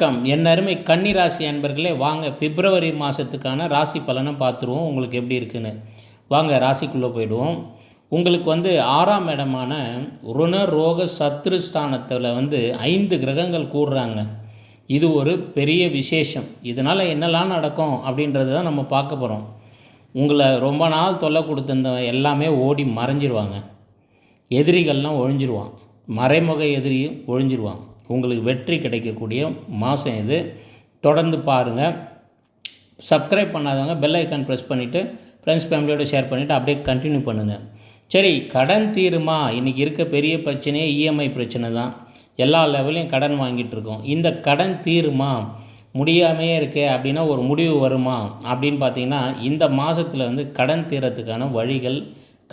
வணக்கம். என் அருமை கன்னி ராசி அன்பர்களே வாங்க பிப்ரவரி மாதத்துக்கான ராசி பலனை பார்த்துருவோம். உங்களுக்கு எப்படி இருக்குன்னு. வாங்க ராசிக்குள்ளே போயிடுவோம். உங்களுக்கு வந்து ஆறாம் இடமான ருண ரோக சத்ருஸ்தானத்தில் வந்து ஐந்து கிரகங்கள் கூடுறாங்க. இது ஒரு பெரிய விசேஷம். இதனால் என்னெல்லாம் நடக்கும் அப்படின்றது தான் நம்ம பார்க்க போகிறோம் உங்களை ரொம்ப நாள் தொல்லை கொடுத்துருந்த எல்லாமே ஓடி மறைஞ்சிருவாங்க. எதிரிகள்லாம் ஒழிஞ்சிருவான். மறைமுக எதிரியும் ஒழிஞ்சிருவான். உங்களுக்கு வெற்றி கிடைக்கக்கூடிய மாதம் இது. தொடர்ந்து பாருங்கள் சப்ஸ்கிரைப் பண்ணாதவங்க பெல் ஐக்கான் ப்ரெஸ் பண்ணிவிட்டு ஃப்ரெண்ட்ஸ் ஃபேமிலியோட ஷேர் பண்ணிவிட்டு அப்படியே கண்டினியூ பண்ணுங்கள் சரி கடன் தீருமா? இன்றைக்கி இருக்க பெரிய பிரச்சனையே இஎம்ஐ பிரச்சனை தான். எல்லா லெவலையும் கடன் வாங்கிட்டு இருக்கோம். இந்த கடன் தீருமா? முடியாமையே இருக்கே அப்படின்னா ஒரு முடிவு வருமா? அப்படின்னு பார்த்தீங்கன்னா இந்த மாதத்தில் வந்து கடன் தீரத்துக்கான வழிகள்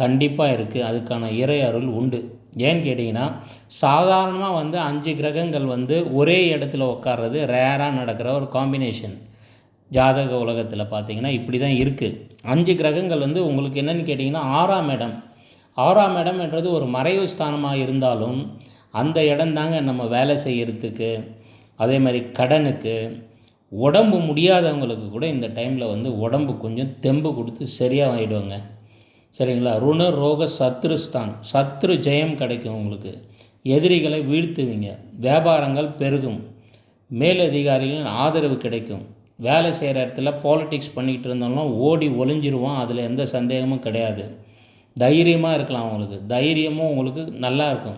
கண்டிப்பாக இருக்குது அதுக்கான இறை அருள் உண்டு. ஏன்னு கேட்டிங்கன்னா சாதாரணமாக வந்து அஞ்சு கிரகங்கள் வந்து ஒரே இடத்துல உட்கார்றது ரேராக நடக்கிற ஒரு காம்பினேஷன் ஜாதக உலகத்தில் பார்த்தீங்கன்னா இப்படி தான் இருக்குது அஞ்சு கிரகங்கள் வந்து உங்களுக்கு என்னென்னு கேட்டிங்கன்னா ஆறாம் இடம். ஆறாம் இடம்ன்றது ஒரு மறைவு ஸ்தானமாக இருந்தாலும் அந்த இடம்தாங்க நம்ம வேலை செய்கிறதுக்கு அதே மாதிரி கடனுக்கு உடம்பு முடியாதவங்களுக்கு கூட இந்த டைமில் வந்து உடம்பு கொஞ்சம் தெம்பு கொடுத்து சரியாக ஆகிடுவாங்க சரிங்களா? ருண ரோக சத்ருஸ்தான். சத்ரு ஜெயம் கிடைக்கும் உங்களுக்கு. எதிரிகளை வீழ்த்துவீங்க. வியாபாரங்கள் பெருகும். மேலதிகாரிகளின் ஆதரவு கிடைக்கும். வேலை செய்கிற இடத்துல பாலிட்டிக்ஸ் பண்ணிக்கிட்டு இருந்தாலும் ஓடி ஒளிஞ்சிருவான். அதில் எந்த சந்தேகமும் கிடையாது. தைரியமாக இருக்கலாம் அவங்களுக்கு தைரியமும் உங்களுக்கு நல்லா இருக்கும்.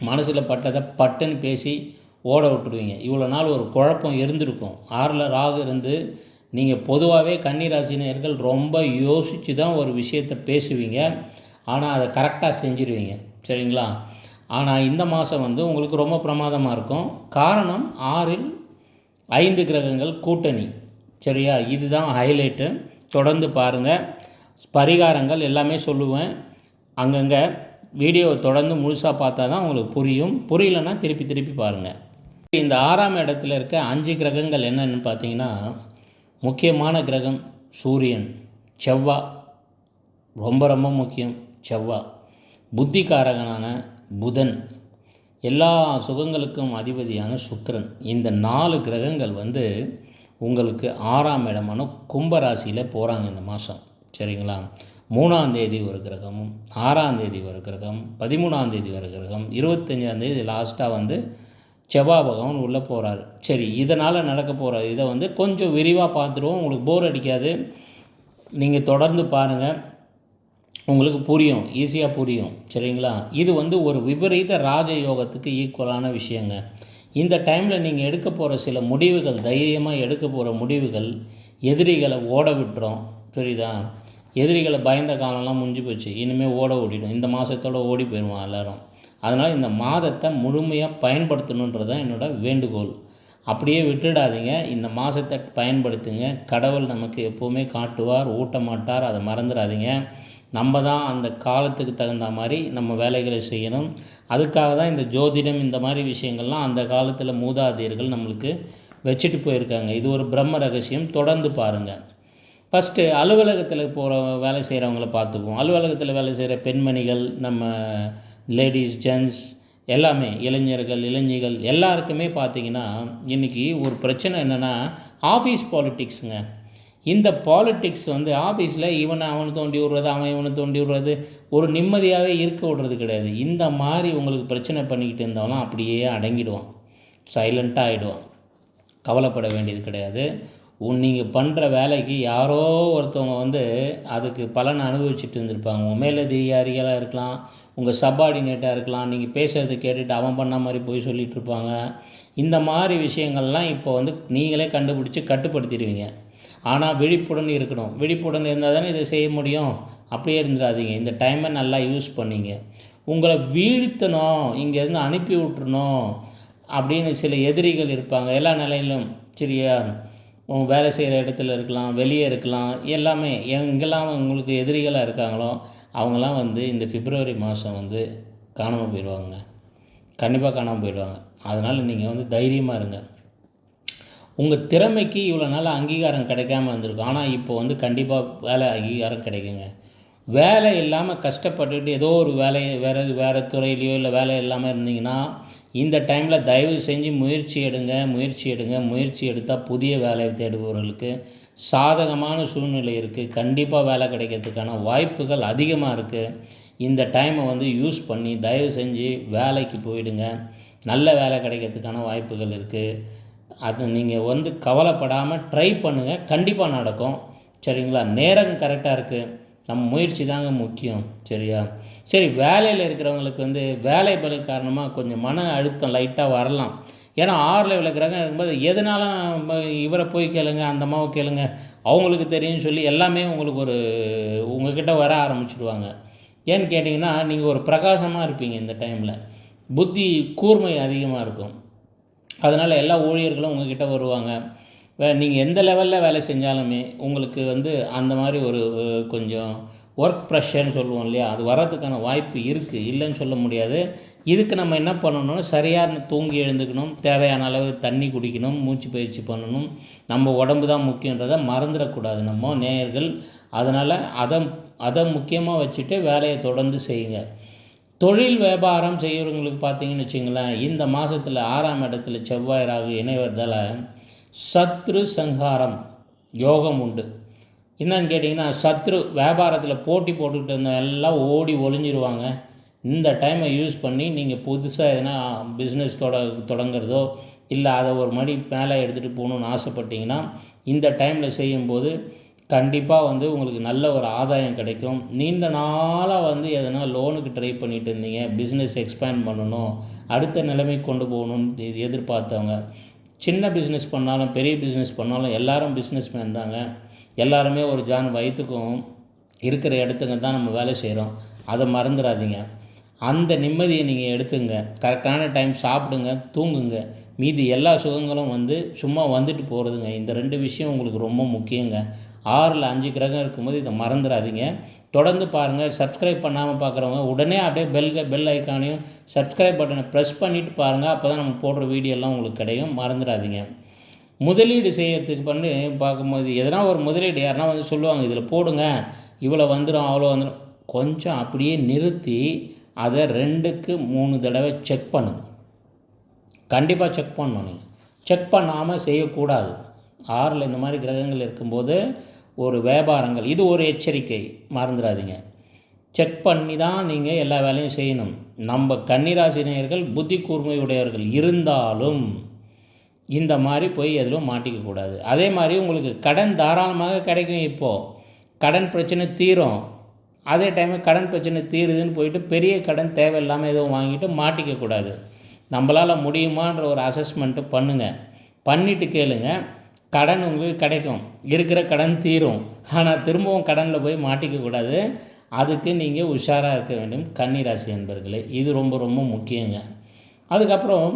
மனசில் பட்டதை பட்டுன்னு பேசி ஓட விட்டுருவீங்க. இவ்வளோ நாள் ஒரு குழப்பம் இருந்திருக்கும். ஆறில் ராகு இருந்து நீங்கள் பொதுவாகவே கன்னிராசினியர்கள் ரொம்ப யோசித்து தான் ஒரு விஷயத்தை பேசுவீங்க. ஆனால் அதை கரெக்டாக செஞ்சுருவீங்க. சரிங்களா? ஆனால் இந்த மாதம் வந்து உங்களுக்கு ரொம்ப பிரமாதமாக இருக்கும். காரணம் ஆறில் ஐந்து கிரகங்கள் கூட்டணி. சரியா? இதுதான் ஹைலைட்டு தொடர்ந்து பாருங்கள் பரிகாரங்கள் எல்லாமே சொல்லுவேன். அங்கங்கே வீடியோவை தொடர்ந்து முழுசாக பார்த்தா தான் உங்களுக்கு புரியும். புரியலன்னா திருப்பி திருப்பி பாருங்கள் இந்த ஆறாம் இடத்துல இருக்க அஞ்சு கிரகங்கள் என்னென்னு பார்த்தீங்கன்னா முக்கியமான கிரகம் சூரியன். செவ்வாய் ரொம்ப ரொம்ப முக்கியம் செவ்வாய் புத்திகாரகனான புதன். எல்லா சுகங்களுக்கும் அதிபதியான சுக்கரன். இந்த நாலு கிரகங்கள் வந்து உங்களுக்கு ஆறாம் இடமான கும்பராசியில் போகிறாங்க இந்த மாதம் சரிங்களா? மூணாம் தேதி ஒரு கிரகமும் ஆறாம் தேதி ஒரு கிரகம் பதிமூணாம் தேதி ஒரு கிரகம் இருபத்தஞ்சாம் தேதி லாஸ்ட்டாக வந்து செவ்வாய் பகவான் உள்ளே போகிறாரு சரி இதனால் நடக்க போகிற இதை வந்து கொஞ்சம் விரிவாக பார்த்துருவோம். உங்களுக்கு போர் அடிக்காது. நீங்கள் தொடர்ந்து பாருங்கள் உங்களுக்கு புரியும். ஈஸியாக புரியும். சரிங்களா? இது வந்து ஒரு விபரீத ராஜயோகத்துக்கு ஈக்குவலான விஷயங்க. இந்த டைமில் நீங்கள் எடுக்க போகிற சில முடிவுகள் தைரியமாக எடுக்க போகிற முடிவுகள் எதிரிகளை ஓட விட்டுரும். புரியுதா? எதிரிகளை பயந்த காலம்லாம் முடிஞ்சு போச்சு. இனிமேல் ஓட ஓடிடும். இந்த மாதத்தோடு ஓடி போயிடுவான் எல்லோரும். அதனால் இந்த மாதத்தை முழுமையாக பயன்படுத்தணுன்றது தான் என்னோடய வேண்டுகோள். அப்படியே விட்டுடாதீங்க. இந்த மாதத்தை பயன்படுத்துங்க. கடவுள் நமக்கு எப்போவுமே காட்டுவார் ஊட்ட மாட்டார் அதை மறந்துடாதீங்க. நம்ம தான் அந்த காலத்துக்கு தகுந்த மாதிரி நம்ம வேலைகளை செய்யணும். அதுக்காக தான் இந்த ஜோதிடம் இந்த மாதிரி விஷயங்கள்லாம் அந்த காலத்தில் மூதாதையர்கள் நம்மளுக்கு வச்சுட்டு போயிருக்காங்க. இது ஒரு பிரம்ம ரகசியம். தொடர்ந்து பாருங்கள் ஃபஸ்ட்டு அலுவலகத்தில் போகிற வேலை செய்கிறவங்கள பார்த்துக்குவோம். அலுவலகத்தில் வேலை செய்கிற பெண்மணிகள் நம்ம லேடிஸ் ஜென்ட்ஸ் எல்லாமே இளைஞர்கள் இளைஞிகள் எல்லாருக்குமே பார்த்திங்கன்னா இன்றைக்கி ஒரு பிரச்சனை என்னென்னா ஆஃபீஸ் பாலிட்டிக்ஸுங்க இந்த பாலிட்டிக்ஸ் வந்து ஆஃபீஸில் இவனை அவனை தோண்டி விடுறது அவன் இவனை தோண்டி விடுறது ஒரு நிம்மதியாகவே இருக்க விடுறது கிடையாது. இந்த மாதிரி உங்களுக்கு பிரச்சனை பண்ணிக்கிட்டு இருந்தாலும் அப்படியே அடங்கிடுவான். சைலண்ட்டாக ஆகிடுவான் கவலைப்பட வேண்டியது கிடையாது. உன் நீங்கள் பண்ணுற வேலைக்கு யாரோ ஒருத்தவங்க வந்து அதுக்கு பலனை அனுபவிச்சுட்டு இருந்திருப்பாங்க. உங்கள் மேலதிகாரிகளாக இருக்கலாம் உங்கள் சப்பார்டினேட்டாக இருக்கலாம் நீங்கள் பேசுகிறத கேட்டுட்டு அவன் பண்ண மாதிரி போய் சொல்லிகிட்டு இருப்பாங்க. இந்த மாதிரி விஷயங்கள்லாம் இப்போ வந்து நீங்களே கண்டுபிடிச்சி கட்டுப்படுத்திடுவீங்க. ஆனால் விழிப்புடன் இருக்கணும். விழிப்புடன் இருந்தால் தானே இதை செய்ய முடியும். அப்படியே இருந்துடாதீங்க. இந்த டைமை நல்லா யூஸ் பண்ணிங்க. உங்களை வீழ்த்தணும். இங்கேருந்து அனுப்பி விட்டுறணும் அப்படின்னு சில எதிரிகள் இருப்பாங்க. எல்லா நிலையிலும். சரியா? வேலை செய்கிற இடத்துல இருக்கலாம் வெளியே இருக்கலாம் எல்லாமே எங்கெல்லாம் உங்களுக்கு எதிரிகளாக இருக்காங்களோ அவங்களாம் வந்து இந்த பிப்ரவரி மாதம் வந்து காணாமல் போயிடுவாங்க. கண்டிப்பாக காணாமல் போயிடுவாங்க. அதனால் நீங்கள் வந்து தைரியமாக இருங்க. உங்கள் திறமைக்கு இவ்வளோ நாள் அங்கீகாரம் கிடைக்காம இருந்திருக்கும். ஆனால் இப்போ வந்து கண்டிப்பாக வேலை அங்கீகாரம் கிடைக்குங்க. வேலை இல்லாமல் கஷ்டப்பட்டுட்டு ஏதோ ஒரு வேலை வேறு வேறு துறையிலையோ இல்லை வேலை இல்லாமல் இருந்தீங்கன்னா இந்த டைமில் தயவு செஞ்சு முயற்சி எடுங்க முயற்சி எடுங்க முயற்சி எடுத்தால் புதிய வேலை தேடுபவர்களுக்கு சாதகமான சூழ்நிலை இருக்குது கண்டிப்பாக வேலை கிடைக்கிறதுக்கான வாய்ப்புகள் அதிகமாக இருக்குது இந்த டைமை வந்து யூஸ் பண்ணி தயவு செஞ்சு வேலைக்கு போயிடுங்க. நல்ல வேலை கிடைக்கிறதுக்கான வாய்ப்புகள் இருக்குது அது நீங்கள் வந்து கவலைப்படாமல் ட்ரை பண்ணுங்கள் கண்டிப்பாக நடக்கும். சரிங்களா? நேரம் கரெக்டாக இருக்குது நம்ம முயற்சி தாங்க முக்கியம் சரியா? சரி வேலையில் இருக்கிறவங்களுக்கு வந்து வேலை பலு காரணமாக கொஞ்சம் மன அழுத்தம் லைட்டாக வரலாம். ஏன்னா ஆறில் விளக்குறாங்க இருக்கும்போது எதனாலும் இவரை போய் கேளுங்க அந்த அம்மாவை கேளுங்க அவங்களுக்கு தெரியும்னு சொல்லி எல்லாமே உங்களுக்கு ஒரு உங்ககிட்ட வர ஆரம்பிச்சிடுவாங்க ஏன்னு கேட்டிங்கன்னா நீங்கள் ஒரு பிரகாசமாக இருப்பீங்க இந்த டைமில் புத்தி கூர்மை அதிகமாக இருக்கும். அதனால் எல்லா ஊழியர்களும் உங்ககிட்ட வருவாங்க. வே நீங்கள் எந்த லெவலில் வேலை செஞ்சாலுமே உங்களுக்கு வந்து அந்த மாதிரி ஒரு கொஞ்சம் ஒர்க் ப்ரெஷர்னு சொல்லுவோம் இல்லையா? அது வர்றதுக்கான வாய்ப்பு இருக்குது இல்லைன்னு சொல்ல முடியாது. இதுக்கு நம்ம என்ன பண்ணணும்னா சரியாக தூங்கி எழுந்துக்கணும் தேவையான அளவு தண்ணி குடிக்கணும் மூச்சு பயிற்சி பண்ணணும். நம்ம உடம்பு தான் முக்கியன்றதை மறந்துடக்கூடாது நம்ம நேயர்கள். அதனால் அதை அதை முக்கியமாக வச்சுட்டு வேலையை தொடர்ந்து செய்யுங்க. தொழில் வியாபாரம் செய்கிறவங்களுக்கு பார்த்தீங்கன்னு வச்சுங்களேன் இந்த மாதத்தில் ஆறாம் இடத்துல செவ்வாய் ராகு இணைவதால் சத்ரு சங்காரம் யோகம் உண்டு. என்னன்னு கேட்டிங்கன்னா சத்ரு வியாபாரத்தில் போட்டி போட்டுக்கிட்டு இருந்தவங்க எல்லாம் ஓடி ஒளிஞ்சிருவாங்க. இந்த டைமை யூஸ் பண்ணி நீங்கள் புதுசாக எதனா பிஸ்னஸ் தொட தொடங்குறதோ இல்லை அதை ஒரு மணி மேலே எடுத்துகிட்டு போகணுன்னு ஆசைப்பட்டீங்கன்னா இந்த டைமில் செய்யும்போது கண்டிப்பாக வந்து உங்களுக்கு நல்ல ஒரு ஆதாயம் கிடைக்கும். நீண்ட நாளாக வந்து எதனா லோனுக்கு ட்ரை பண்ணிட்டு இருந்தீங்க பிஸ்னஸ் எக்ஸ்பேண்ட் பண்ணணும் அடுத்த நிலைமைக்கு கொண்டு போகணும்னு எதிர்பார்த்தவங்க. சின்ன பிஸ்னஸ் பண்ணாலும் பெரிய பிஸ்னஸ் பண்ணாலும் எல்லாரும் பிஸ்னஸ் மேன் தாங்க. எல்லாருமே ஒரு ஜான் வயிற்றுக்கும் இருக்கிற இடத்துக்கு தான் நம்ம வேலை செய்கிறோம் அதை மறந்துடாதீங்க அந்த நிம்மதியை நீங்கள் எடுத்துங்க. கரெக்டான டைம் சாப்பிடுங்க தூங்குங்க. மீதி எல்லா சுகங்களும் வந்து சும்மா வந்துட்டு போகிறதுங்க இந்த ரெண்டு விஷயம் உங்களுக்கு ரொம்ப முக்கியங்க. ஆறில் அஞ்சு கிரகம் இருக்கும்போது இதை மறந்துடாதீங்க தொடர்ந்து பாருங்கள் சப்ஸ்கிரைப் பண்ணாமல் பார்க்குறவங்க உடனே அப்படியே பெல் பெல் ஐக்கானையும் சப்ஸ்கிரைப் பட்டனை ப்ரெஸ் பண்ணிவிட்டு பாருங்கள் அப்போ தான் நம்ம போடுற வீடியோலாம் உங்களுக்கு கிடைக்கும் மறந்துடாதீங்க. முதலீடு செய்கிறதுக்கு பண்ணி பார்க்கும்போது எதனா ஒரு முதலீடு யாருன்னா வந்து சொல்லுவாங்க இதில் போடுங்க. இவ்வளோ வந்துடும் அவ்வளோ வந்துடும் கொஞ்சம் அப்படியே நிறுத்தி அதை ரெண்டுக்கு மூணு தடவை செக் பண்ணுங்க. கண்டிப்பாக செக் பண்ணணும் நீங்கள் செக் பண்ணாமல் செய்யக்கூடாது. ஆறில் இந்த மாதிரி கிரகங்கள் இருக்கும்போது ஒரு வியாபாரங்கள். இது ஒரு எச்சரிக்கை. மறந்துடாதீங்க. செக் பண்ணி தான் நீங்கள் எல்லா வேலையும் செய்யணும். நம்ம கன்னிராசினியர்கள் புத்தி கூர்மையுடையவர்கள் இருந்தாலும் இந்த மாதிரி போய் எதிலும் மாட்டிக்கக்கூடாது அதே மாதிரி உங்களுக்கு கடன் தாராளமாக கிடைக்கும் இப்போது கடன் பிரச்சனை தீரும். அதே டைமு கடன் பிரச்சனை தீருதுன்னு போயிட்டு பெரிய கடன் தேவையில்லாமல் எதுவும் வாங்கிட்டு மாட்டிக்கக்கூடாது நம்மளால் முடியுமான்ற ஒரு அசஸ்மெண்ட்டு பண்ணுங்கள் பண்ணிவிட்டு கேளுங்கள் கடன் உங்களுக்கு கிடைக்கும். இருக்கிற கடன் தீரும். ஆனால் திரும்பவும் கடனில் போய் மாட்டிக்கக்கூடாது அதுக்கு நீங்கள் உஷாராக இருக்க வேண்டும் கன்னிராசி என்பர்களே இது ரொம்ப ரொம்ப முக்கியங்க. அதுக்கப்புறம்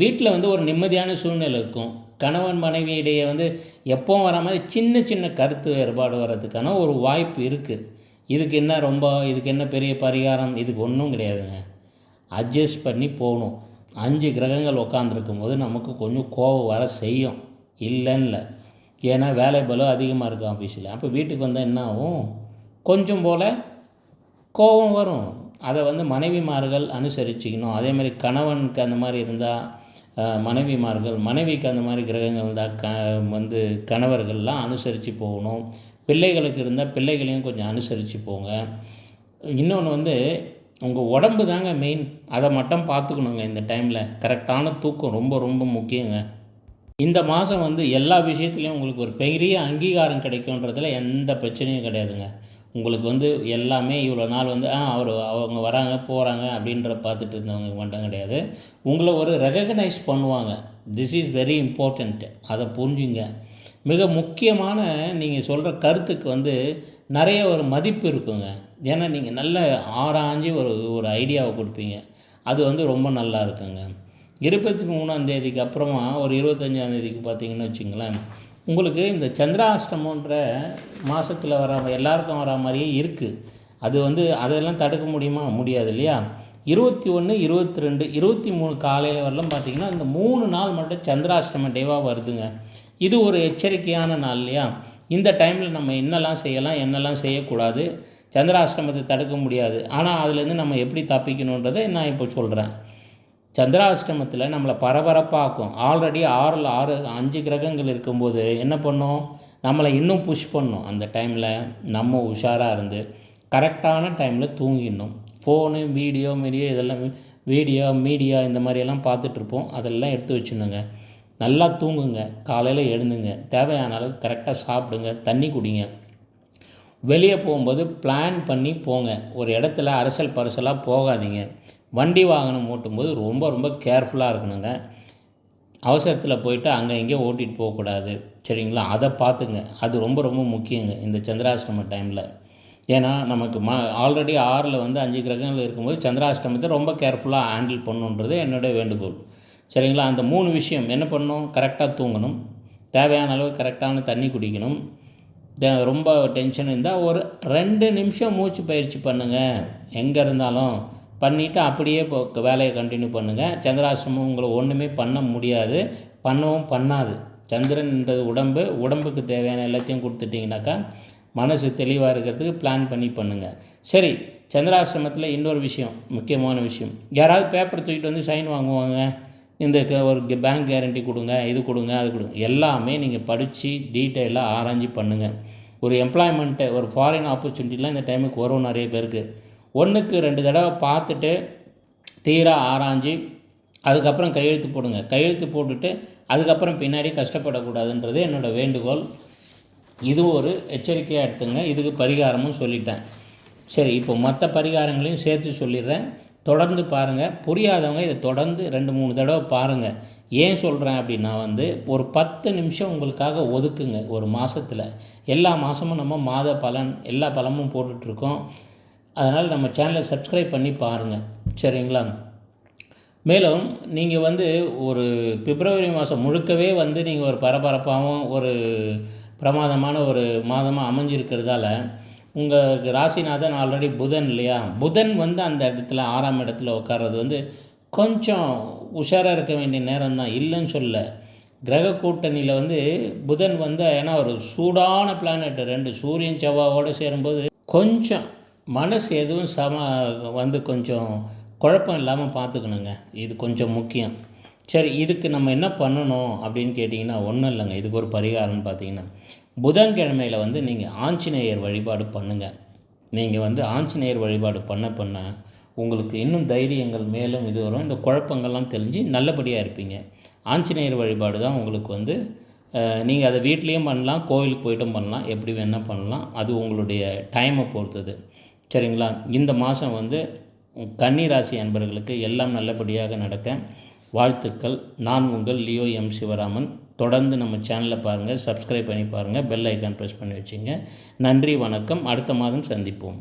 வீட்டில் வந்து ஒரு நிம்மதியான சூழ்நிலை இருக்கும். கணவன் மனைவி இடையே வந்து எப்போவும் வர மாதிரி சின்ன சின்ன கருத்து வேறுபாடு வர்றதுக்கான ஒரு வாய்ப்பு இருக்குது இதுக்கு என்ன ரொம்ப இதுக்கு என்ன பெரிய பரிகாரம்? இதுக்கு ஒன்றும் கிடையாதுங்க. அட்ஜஸ்ட் பண்ணி போகணும். அஞ்சு கிரகங்கள் உட்காந்துருக்கும் போது நமக்கு கொஞ்சம் கோபம் வர செய்யும். இல்லைன்னு ஏன்னா வேலை பலம் அதிகமாக இருக்குது ஆஃபீஸில் அப்போ வீட்டுக்கு வந்தால் என்ன ஆகும்? கொஞ்சம் போல் கோபம் வரும். அதை வந்து மனைவிமார்கள் அனுசரிச்சுக்கணும். அதேமாதிரி கணவனுக்கு அந்த மாதிரி இருந்தால் மனைவிமார்கள் மனைவிக்கு அந்த மாதிரி கிரகங்கள் இருந்தால் க வந்து கணவர்கள்லாம் அனுசரித்து போகணும். பிள்ளைகளுக்கு இருந்தால் பிள்ளைகளையும் கொஞ்சம் அனுசரித்து போங்க. இன்னொன்று வந்து உங்கள் உடம்பு தாங்க மெயின் அதை மட்டும் பார்த்துக்கணுங்க இந்த டைமில் கரெக்டான தூக்கம் ரொம்ப ரொம்ப முக்கியங்க. இந்த மாதம் வந்து எல்லா விஷயத்துலையும் உங்களுக்கு ஒரு பெரிய அங்கீகாரம் கிடைக்குன்றதுல எந்த பிரச்சனையும் கிடையாதுங்க. உங்களுக்கு வந்து எல்லாமே இவ்வளோ நாள் வந்து ஆ அவர் அவங்க வராங்க போகிறாங்க அப்படின்ற பார்த்துட்டு இருந்தவங்க மட்டும் கிடையாது. உங்களை ஒரு ரெகக்னைஸ் பண்ணுவாங்க. திஸ் இஸ் வெரி இம்பார்ட்டண்ட் அதை புரிஞ்சுங்க. மிக முக்கியமான நீங்கள் சொல்கிற கருத்துக்கு வந்து நிறைய ஒரு மதிப்பு இருக்குங்க. ஏன்னா நீங்கள் நல்ல ஆராய்ஞ்சு ஒரு ஒரு ஐடியாவை கொடுப்பீங்க. அது வந்து ரொம்ப நல்லா இருக்குங்க. இருபத்தி மூணாம் தேதிக்கு அப்புறமா ஒரு இருபத்தஞ்சாம் தேதிக்கு பார்த்தீங்கன்னு வச்சுங்களேன் உங்களுக்கு இந்த சந்திராஷ்டமன்ற மாதத்தில் வர எல்லாருக்கும் வர மாதிரியே இருக்குது அது வந்து அதெல்லாம் தடுக்க முடியுமா? முடியாது இல்லையா? இருபத்தி ஒன்று இருபத்தி ரெண்டு இருபத்தி மூணு காலையில் வரலாம் பார்த்தீங்கன்னா இந்த மூணு நாள் மட்டும் சந்திராஷ்டம டேவாக வருதுங்க. இது ஒரு எச்சரிக்கையான நாள் இல்லையா? இந்த டைமில் நம்ம என்னெல்லாம் செய்யலாம் என்னெல்லாம் செய்யக்கூடாது சந்திராஷ்டமத்தை தடுக்க முடியாது. ஆனால் அதுலேருந்து நம்ம எப்படி தப்பிக்கணுன்றதை நான் இப்போ சொல்கிறேன் சந்திராஷ்டமத்தில் நம்மளை பரபரப்பாக்கும். ஆல்ரெடி ஆறில் ஆறு அஞ்சு கிரகங்கள் இருக்கும்போது என்ன பண்ணும்? நம்மளை இன்னும் புஷ் பண்ணும். அந்த டைமில் நம்ம உஷாராக இருந்து கரெக்டான டைமில் தூங்கிடணும். ஃபோனு வீடியோ மீடியோ இதெல்லாம் வீடியோ மீடியா இந்த மாதிரியெல்லாம் பார்த்துட்ருப்போம். அதெல்லாம் எடுத்து வச்சுருந்தோங்க நல்லா தூங்குங்க. காலையில் எழுந்துங்க. தேவையான அளவுக்கு கரெக்டாக சாப்பிடுங்க. தண்ணி குடிங்க. வெளியே போகும்போது பிளான் பண்ணி போங்க. ஒரு இடத்துல அரசல் பரிசலாக போகாதீங்க. வண்டி வாகனம் ஓட்டும்போது ரொம்ப ரொம்ப கேர்ஃபுல்லாக இருக்கணுங்க. அவசரத்தில் போயிட்டு அங்கே இங்கே ஓட்டிகிட்டு போகக்கூடாது. சரிங்களா? அதை பார்த்துங்க. அது ரொம்ப ரொம்ப முக்கியங்க இந்த சந்திராஷ்டம டைமில். ஏன்னா நமக்கு ம ஆல்ரெடி ஆறில் வந்து அஞ்சு கிரகங்கள் இருக்கும்போது சந்திராஷ்டமத்தை ரொம்ப கேர்ஃபுல்லாக ஹேண்டில் பண்ணணுன்றது என்னுடைய வேண்டுகோள். சரிங்களா? அந்த மூணு விஷயம். என்ன பண்ணணும்? கரெக்டாக தூங்கணும். தேவையான அளவு கரெக்டான தண்ணி குடிக்கணும். ரொம்ப டென்ஷன் இருந்தால் ஒரு ரெண்டு நிமிஷம் மூச்சு பயிற்சி பண்ணுங்கள் எங்கே இருந்தாலும். பண்ணிவிட்டு அப்படியே இப்போ வேலையை கண்டினியூ பண்ணுங்கள் சந்திராசிரமம் உங்களை ஒன்றுமே பண்ண முடியாது. பண்ணவும் பண்ணாது. சந்திரன்ன்றது உடம்பு உடம்புக்கு தேவையான எல்லாத்தையும் கொடுத்துட்டிங்கனாக்கா மனசு தெளிவாக இருக்கிறதுக்கு பிளான் பண்ணி பண்ணுங்கள் சரி சந்திராசிரமத்தில் இன்னொரு விஷயம் முக்கியமான விஷயம். யாராவது பேப்பர் தூக்கிட்டு வந்து சைன் வாங்குவாங்க. இந்த க- ஒரு பேங்க் கேரண்டி கொடுங்க இது கொடுங்க அது கொடுங்க. எல்லாமே நீங்கள் படித்து டீட்டெயிலாக ஆராய்ஞ்சு பண்ணுங்கள் ஒரு எம்ப்ளாய்மெண்ட்டு ஒரு ஃபாரின் ஆப்பர்ச்சுனிட்டிலாம் இந்த டைமுக்கு வரும் நிறைய பேருக்கு. ஒன்றுக்கு ரெண்டு தடவை பார்த்துட்டு தீரா ஆராய்ஞ்சு அதுக்கப்புறம் கையெழுத்து போடுங்க. கையெழுத்து போட்டுட்டு அதுக்கப்புறம் பின்னாடி கஷ்டப்படக்கூடாதுன்றது என்னோடய வேண்டுகோள். இது ஒரு எச்சரிக்கையாக எடுத்துங்க. இதுக்கு பரிகாரமும் சொல்லிட்டேன். சரி இப்போ மற்ற பரிகாரங்களையும் சேர்த்து சொல்லிடுறேன். தொடர்ந்து பாருங்கள் புரியாதவங்க இதை தொடர்ந்து ரெண்டு மூணு தடவை பாருங்கள் ஏன் சொல்கிறேன் அப்படின்னா வந்து ஒரு பத்து நிமிஷம் உங்களுக்காக ஒதுக்குங்க. ஒரு மாதத்தில் எல்லா மாதமும் நம்ம மாத பலன் எல்லா பலமும் போட்டுட்ருக்கோம். அதனால் நம்ம சேனலை சப்ஸ்கிரைப் பண்ணி பாருங்கள் சரிங்களா? மேலும் நீங்கள் வந்து ஒரு பிப்ரவரி மாதம் முழுக்கவே வந்து நீங்கள் ஒரு பரபரப்பாகவும் ஒரு பிரமாதமான ஒரு மாதமாக அமைஞ்சிருக்கிறதால உங்கள் ராசிநாதன் ஆல்ரெடி புதன் இல்லையா? புதன் வந்து அந்த இடத்துல ஆறாம் இடத்துல உட்கார்றது வந்து கொஞ்சம் உஷாராக இருக்க வேண்டிய நேரம் தான் இல்லைன்னு சொல்ல கிரக கூட்டணியில் வந்து புதன் வந்து ஏன்னா ஒரு சூடான பிளானட் ரெண்டு சூரியன் செவ்வாவோடு சேரும்போது கொஞ்சம் மனசு எதுவும் சம வந்து கொஞ்சம் குழப்பம் இல்லாமல் பார்த்துக்கணுங்க இது கொஞ்சம் முக்கியம். சரி இதுக்கு நம்ம என்ன பண்ணணும் அப்படின்னு கேட்டிங்கன்னா ஒன்றும் இல்லைங்க. இதுக்கு ஒரு பரிகாரம்னு பார்த்தீங்கன்னா புதன்கிழமையில் வந்து நீங்கள் ஆஞ்சநேயர் வழிபாடு பண்ணுங்கள் நீங்கள் வந்து ஆஞ்சநேயர் வழிபாடு பண்ண பண்ண உங்களுக்கு இன்னும் தைரியங்கள் மேலும் இது வரும். இந்த குழப்பங்கள்லாம் தெரிஞ்சு நல்லபடியாக இருப்பீங்க. ஆஞ்சநேயர் வழிபாடு தான் உங்களுக்கு வந்து நீங்கள் அதை வீட்லேயும் பண்ணலாம் கோவிலுக்கு போய்ட்டும் பண்ணலாம் எப்படி வேணால் பண்ணலாம். அது உங்களுடைய டைமை பொறுத்தது. சரிங்களா? இந்த மாதம் வந்து கன்னி ராசி அன்பர்களுக்கு எல்லாம் நல்லபடியாக நடக்க வாழ்த்துக்கள். நான் உங்கள் லியோ எம் சிவராமன். தொடர்ந்து நம்ம சேனலை பாருங்கள் சப்ஸ்கிரைப் பண்ணி பாருங்கள் பெல் ஐக்கான் ப்ரெஸ் பண்ணி வச்சுங்க. நன்றி வணக்கம். அடுத்த மாதம் சந்திப்போம்.